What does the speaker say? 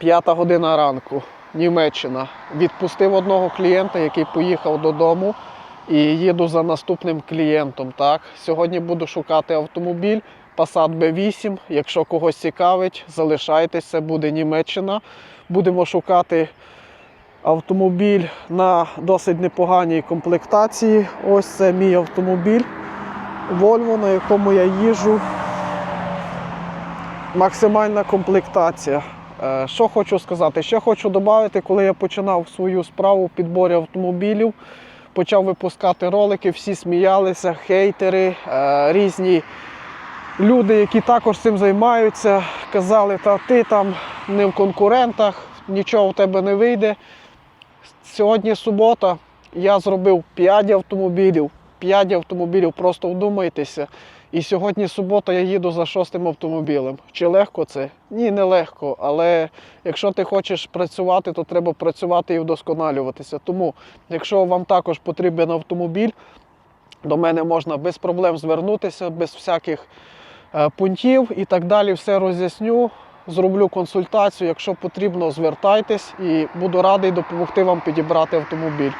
П'ята година ранку, Німеччина. Відпустив одного клієнта, який поїхав додому, і їду за наступним клієнтом. Так? Сьогодні буду шукати автомобіль Passat B8. Якщо когось цікавить, залишайтесь, це буде Німеччина. Будемо шукати автомобіль на досить непоганій комплектації. Ось це мій автомобіль Volvo, на якому я їжджу. Максимальна комплектація. Е, Що хочу сказати? Ще хочу додати, коли я починав свою справу в підборі автомобілів, почав випускати ролики, всі сміялися, хейтери, е, різні люди, які також цим займаються, казали, та ти там не в конкурентах, нічого в тебе не вийде. Сьогодні субота, я зробив 5 автомобілів. 5 автомобілів, просто вдумайтеся. І сьогодні субота я їду за шостим автомобілем. Чи легко це? Ні, не легко. Але якщо ти хочеш працювати, то треба працювати і вдосконалюватися. Тому, якщо вам також потрібен автомобіль, до мене можна без проблем звернутися, без всяких е, пунктів і так далі. Все роз'ясню. Зроблю консультацію. Якщо потрібно, звертайтесь і буду радий допомогти вам підібрати автомобіль.